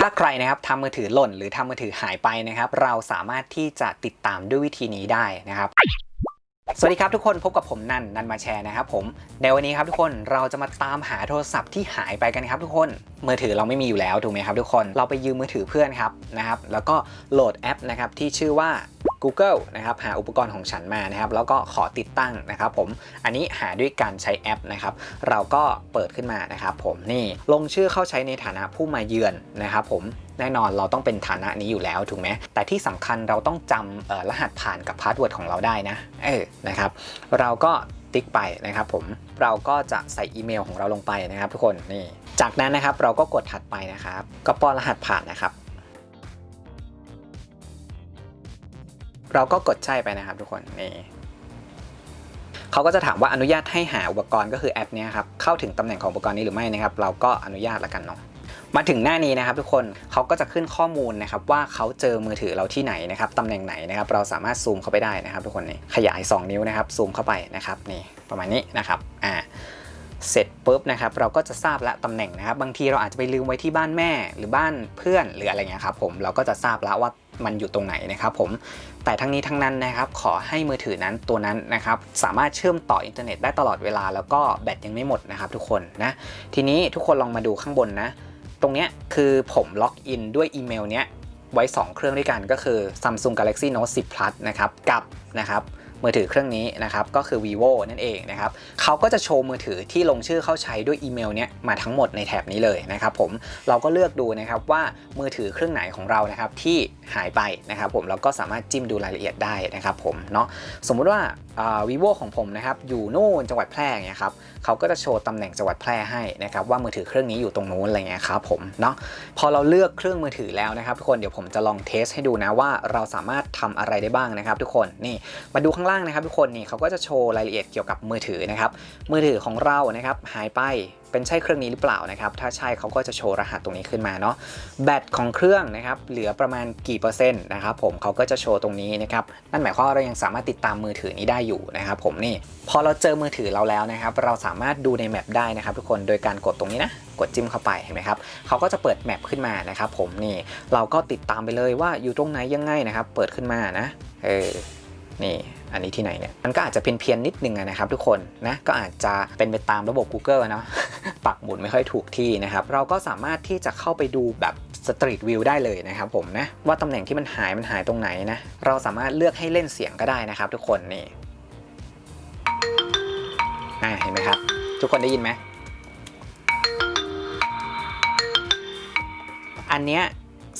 ถ้าใครนะครับทำมือถือหล่น หรือทำมือถือหายไปนะครับ เราสามารถที่จะติดตามด้วยวิธีนี้ได้นะครับ สวัสดีครับทุกคนพบกับผมนันนันมาแชร์นะครับผมในวันนี้ครับทุกคนเราจะมาตามหาโทรศัพท์ที่หายไปกันครับทุกคนมือถือเราไม่มีอยู่แล้วถูกไหมครับทุกคนเราไปยืมมือถือเพื่อนครับนะครับแล้วก็โหลดแอปนะครับที่ชื่อว่า Google นะครับหาอุปกรณ์ของฉันมานะครับแล้วก็ขอติดตั้งนะครับผมอันนี้หาด้วยการใช้แอปนะครับเราก็เปิดขึ้นมานะครับผมนี่ลงชื่อเข้าใช้ในฐานะผู้มาเยือนนะครับผมแน่นอนเราต้องเป็นฐานะนี้อยู่แล้วถูกไหมแต่ที่สำคัญเราต้องจำออรหัสผ่านกับพาสเวิร์ดของเราได้นะเออนะครับเราก็ติ๊กไปนะครับผมเราก็จะใส่อีเมลของเราลงไปนะครับ ทุกคนนี่จากนั้นนะครับเราก็กดถัดไปนะครับก็ป้อนรหัสผ่านนะครับ เราก็กดใช่ไปนะครับทุกคนนี่เขาก็จะถามว่าอนุญาตให้หาอุปกรณ์ก็คือแอปนี้ครับเข้าถึงตำแหน่งของอุปกรณ์นี้หรือไม่นะครับ เราก็อนุญาตแล้วกันเนาะมาถึงหน้านี้นะครับทุกคนเขาก็จะขึ้นข้อมูลนะครับว่าเขาเจอมือถือเราที่ไหนนะครับตำแหน่งไหนนะครับเราสามารถซูมเข้าไปได้นะครับ ทุกคนนี่ขยาย 2 นิ้วนะครับซูมเข้าไปนะครับนี่ประมาณนี้นะครับอ่าเสร็จปุ๊บนะครับเราก็จะทราบละตำแหน่งนะครับ บางทีเราอาจจะไปลืมไว้ที่บ้านแม่หรือบ้านเพื่อนหรืออะไรเงี้ยครับผมเราก็จะทราบล้วว่า มันอยู่ตรงไหนนะครับผมแต่ทั้งนี้ทั้งนั้นนะครับขอให้มือถือนั้นตัวนั้นนะครับสามารถเชื่อมต่ออินเทอร์เน็ตได้ตลอดเวลาแล้วก็แบตยังไม่หมดนะครับทุกคนนะทีนี้ทุกคนลองมาดูข้างบนนะตรงเนี้ยคือผมล็อกอินด้วยอีเมลเนี้ยไว้ 2 เครื่องด้วยกันก็คือ Samsung Galaxy Note 10 Plus นะครับกับนะครับ มือถือเครื่องนี้นะครับก็คือ vivo นั่นเองนะครับเขาก็จะโชว์มือถือที่ลงชื่อเข้าใช้ด้วยอีเมลเนี้ยมาทั้งหมดในแถบนี้เลยนะครับผมเราก็เลือกดูนะครับว่ามือถือเครื่องไหนของเรานะครับที่หายไปนะครับผมเราก็สามารถจิ้มดูรายละเอียดได้นะครับผมเนาะสมมุติว่าอ่า vivo ของผมนะครับอยู่โน่นจังหวัดแพร่เงี้ยครับเขาก็จะโชว์ตำแหน่งจังหวัดแพร่ให้นะครับว่ามือถือเครื่องนี้อยู่ตรงนู้นอะไรเงี้ยครับผมเนาะพอเราเลือกเครื่องมือถือแล้วนะครับทุกคนเดี๋ยวผมจะลองเทสให้ดูนะว่าเราสามารถทำอะไรได้บ้างนะครับ ทุกคนนี่มาดูข้างล่างนะครับทุกคนนี่เขาก็จะโชว์รายละเอียดเกี่ยวกับมือถือนะครับ มือถือของเรานะครับหายไปเป็นใช่เครื่องนี้หรือเปล่านะครับ ถ้าใช่เขาก็จะโชว์รหัสตรงนี้ขึ้นมาเนาะ แบตของเครื่องนะครับเหลือประมาณกี่เปอร์เซ็นต์นะครับผมเขาก็จะโชว์ตรงนี้นะครับ นั่นหมายความว่าเรายังสามารถติดตามมือถือนี้ได้อยู่นะครับผมนี่ พอเราเจอมือถือเราแล้วนะครับ เราสามารถดูในแมปได้นะครับทุกคน โดยการกดตรงนี้นะ กดจิ้มเข้าไปเห็นไหมครับ เขาก็จะเปิดแมปขึ้นมานะครับผมนี่ เราก็ติดตามไปเลยว่าอยู่ตรงไหนยังไงนะครับ เปิดขึ้นมานะ เออ นี่ อันนี้ที่ไหนเนี่ยมันก็อาจจะเป็นเพี้ยนนิดนึงนะครับทุกคนนะก็อาจจะเป็นไปตามระบบ Google เนาะปักหมุดไม่ค่อยถูกที่นะครับเราก็สามารถที่จะเข้าไปดูแบบสตรีทวิวได้เลยนะครับผมนะว่าตำแหน่งที่มันหายมันหายตรงไหนนะเราสามารถเลือกให้เล่นเสียงก็ได้นะครับ ทุกคนนี่อ่เห็นไหมครับ ทุกคนได้ยินไหมอันเนี้ย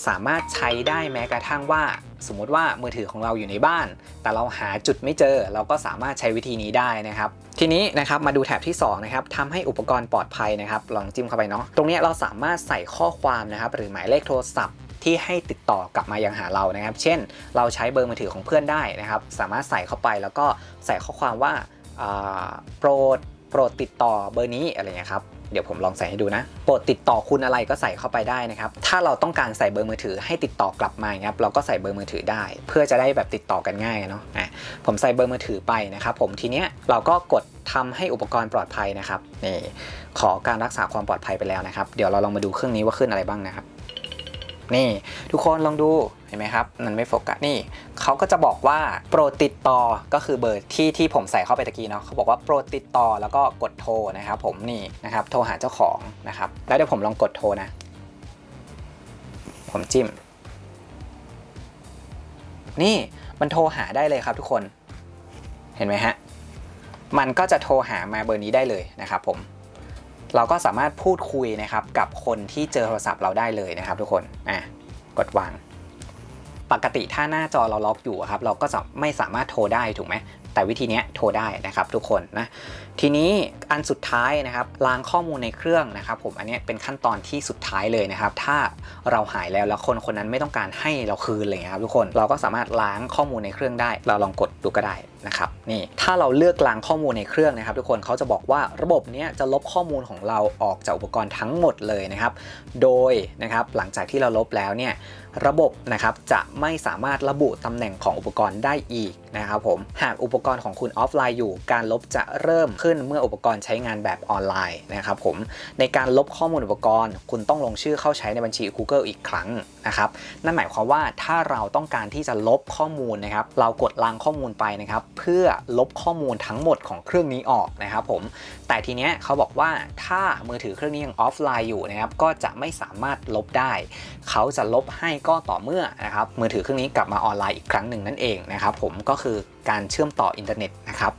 สามารถใช้ได้แม้กระทั่งว่า สมมติว่ามือถือของเราอยู่ในบ้าน แต่เราหาจุดไม่เจอ เราก็สามารถใช้วิธีนี้ได้นะครับ ทีนี้นะครับมาดูแถบที่2นะครับทำให้อุปกรณ์ปลอดภัยนะครับ ลองจิ้มเข้าไปเนาะตรงนี้เราสามารถใส่ข้อความนะครับหรือหมายเลขโทรศัพท์ที่ให้ติดต่อกลับมายังหาเรานะครับ เช่น เราใช้เบอร์มือถือของเพื่อนได้นะครับ สามารถใส่เข้าไปแล้วก็ใส่ข้อความว่าโปรด โปรดติดต่อเบอร์นี้อะไรเงี้ยครับเดี๋ยวผมลองใส่ให้ดูนะ โปรดติดต่อคุณอะไรก็ใส่เข้าไปได้นะครับ ถ้าเราต้องการใส่เบอร์มือถือให้ติดต่อกลับมาเงี้ยครับ เราก็ใส่เบอร์มือถือได้ เพื่อจะได้แบบติดต่อกันง่ายเนาะ อะ ผมใส่เบอร์มือถือไปนะครับ ผมทีเนี้ยเราก็กดทำให้อุปกรณ์ปลอดภัยนะครับ นี่ ขอการรักษาความปลอดภัยไปแล้วนะครับ เดี๋ยวเราลองมาดูเครื่องนี้ว่าขึ้นอะไรบ้างนะครับ นี่ ทุกคนลองดูเห็นไหมครับมันไม่โฟกัสนี่เขาก็จะบอกว่าโปรดติดต่อก็คือเบอร์ที่ที่ผมใส่เข้าไปตะกี้เนาะเขาบอกว่าโปรดติดต่อแล้วก็กดโทรนะครับผมนี่นะครับโทรหาเจ้าของนะครับแล้วเดี๋ยวผมลองกดโทรนะ ผมจิ้ม นี่มันโทรหาได้เลยครับทุกคนเห็นไหมฮะมันก็จะโทรหามาเบอร์นี้ได้เลยนะครับผม เราก็สามารถพูดคุยนะครับกับคนที่เจอโทรศัพท์เราได้เลยนะครับ ทุกคนอะกดวาง ปกติถ้าหน้าจอเราล็อกอยู่ครับ เราก็จะไม่สามารถโทรได้ถูกไหม แต่วิธีนี้โทรได้นะครับทุกคนนะทีนี้อันสุดท้ายนะครับล้างข้อมูลในเครื่องนะครับ ผมอันนี้เป็นขั้นตอนที่สุดท้ายเลยนะครับ ถ้าเราหายแล้วแล้วคนคนนั้นไม่ต้องการให้เราคืนอะไรเงี้ยครับทุกคนเราก็สามารถล้างข้อมูลในเครื่องได้ เราลองกดดูก็ได้นะครับนี่ถ้าเราเลือกล้างข้อมูลในเครื่องนะครับ ทุกคนเขาจะบอกว่าระบบนี้จะลบข้อมูลของเราออกจากอุปกรณ์ทั้งหมดเลยนะครับ โดยนะครับหลังจากที่เราลบแล้วเนี่ยระบบนะครับจะไม่สามารถระบุตำแหน่งของอุปกรณ์ได้อีกนะครับผมหากอุปกรณ์ของคุณออฟไลน์อยู่ การลบจะเริ่มขึ้นเมื่ออุปกรณ์ใช้งานแบบออนไลน์นะครับผมในการลบข้อมูลอุปกรณ์ คุณต้องลงชื่อเข้าใช้ในบัญชี Google อีกครั้งนะครับนั่นหมายความว่าถ้าเราต้องการที่จะลบข้อมูลนะครับเรากดล้างข้อมูลไปนะครับเพื่อลบข้อมูลทั้งหมดของเครื่องนี้ออกนะครับผมแต่ทีเนี้ยเขาบอกว่าถ้ามือถือเครื่องนี้ยังออฟไลน์อยู่นะครับก็จะไม่สามารถลบได้ เขาจะลบให้ก็ต่อเมื่อนะครับมือถือเครื่องนี้กลับมาออนไลน์อีกครั้งหนึ่งนั่นเองนะครับผมก็คือการเชื่อมต่ออินเทอร์เน็ตนะครับ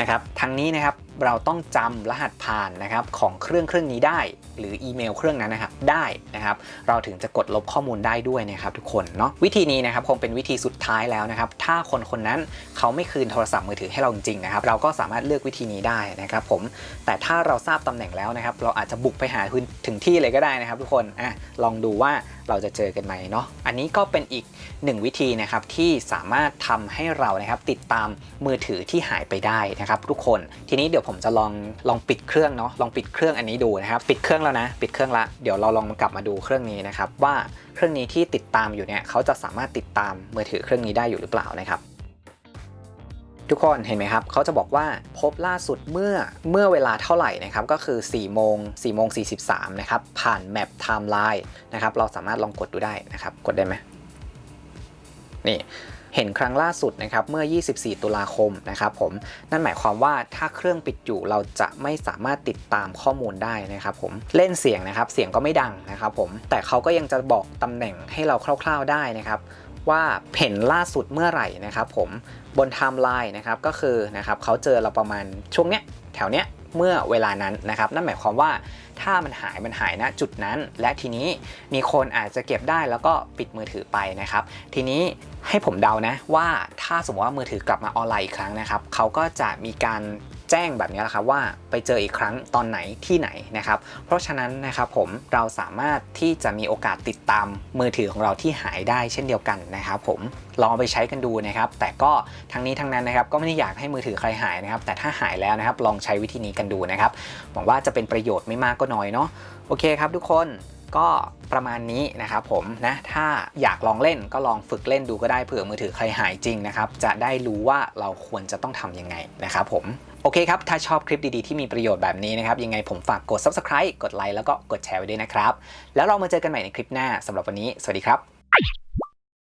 นะครับ ทั้งนี้นะครับ เราต้องจำรหัสผ่านนะครับของเครื่องเครื่องนี้ได้ หรืออีเมลเครื่องนั้นนะครับได้นะครับเราถึงจะกดลบข้อมูลได้ด้วยนะครับทุกคนเนาะวิธีนี้นะครับคงเป็นวิธีสุดท้ายแล้วนะครับถ้าคนคนนั้นเขาไม่คืนโทรศัพท์มือถือให้เราจริงๆนะครับเราก็สามารถเลือกวิธีนี้ได้นะครับผมแต่ถ้าเราทราบตำแหน่งแล้วนะครับเราอาจจะบุกไปหาถึงที่เลยก็ได้นะครับ ทุกคนอะลองดูว่าเราจะเจอกันไหมเนาะอันนี้ก็เป็นอีกหนึ่งวิธีนะครับที่สามารถทำให้เรานะครับติดตามมือถือที่หายไปได้นะครับทุกคนทีนี้เดี๋ยวผมจะลองลองปิดเครื่องเนาะลองปิดเครื่องอันนี้ดูนะครับ ปิดเครื่องแล้วนะ ปิดเครื่องละเดี๋ยวเราลองกลับมาดูเครื่องนี้นะครับว่าเครื่องนี้ที่ติดตามอยู่เนี่ยเขาจะสามารถติดตามมือถือเครื่องนี้ได้อยู่หรือเปล่านะครับทุกคนเห็นไหมครับ เขาจะบอกว่าพบล่าสุดเมื่อเมื่อเวลาเท่าไหร่นะครับ ก็คือ 4 โมง 4 โมง 43 นะครับ ผ่านแมปไทม์ไลน์นะครับ เราสามารถลองกดดูได้นะครับ กดได้ไหมนี่ เห็นครั้งล่าสุดนะครับเมื่อ 24 ตุลาคมนะครับผมนั่นหมายความว่าถ้าเครื่องปิดอยู่เราจะไม่สามารถติดตามข้อมูลได้นะครับผมเล่นเสียงนะครับเสียงก็ไม่ดังนะครับผมแต่เขาก็ยังจะบอกตำแหน่งให้เราคร่าว ๆได้นะครับว่าเห็นล่าสุดเมื่อไหร่นะครับผมบนไทม์ไลน์นะครับก็คือนะครับเขาเจอเราประมาณช่วงเนี้ยแถวเนี้ย เมื่อเวลานั้นนะครับนั่นหมายความว่าถ้ามันหายมันหายณจุดนั้น และทีนี้มีคนอาจจะเก็บได้แล้วก็ปิดมือถือไปนะครับ ทีนี้ให้ผมเดานะว่าถ้าสมมติว่ามือถือกลับมาออนไลน์อีกครั้งนะครับเขาก็จะมีการ แจ้งแบบนี้แหละครับว่าไปเจออีกครั้งตอนไหนที่ไหนนะครับ เพราะฉะนั้นนะครับผมเราสามารถที่จะมีโอกาสติดตามมือถือของเราที่หายได้เช่นเดียวกันนะครับผมลองเอาไปใช้กันดูนะครับ แต่ก็ทั้งนี้ทั้งนั้นนะครับก็ไม่ได้อยากให้มือถือใครหายนะครับ แต่ถ้าหายแล้วนะครับลองใช้วิธีนี้กันดูนะครับหวังว่าจะเป็นประโยชน์ไม่มากก็น้อยเนาะโอเคครับทุกคนก็ประมาณนี้นะครับผมนะถ้าอยากลองเล่นก็ลองฝึกเล่นดูก็ได้เผื่อมือถือใครหายจริงนะครับ จะได้รู้ว่าเราควรจะต้องทำยังไงนะครับผม โอเคครับ ถ้าชอบคลิปดีๆ ที่มีประโยชน์แบบนี้นะครับ ยังไงผมฝากกด subscribe กดไลค์แล้วก็กดแชร์ไว้ด้วยนะครับ แล้วเรามาเจอกันใหม่ในคลิปหน้าสำหรับวันนี้ สวัสดีครับ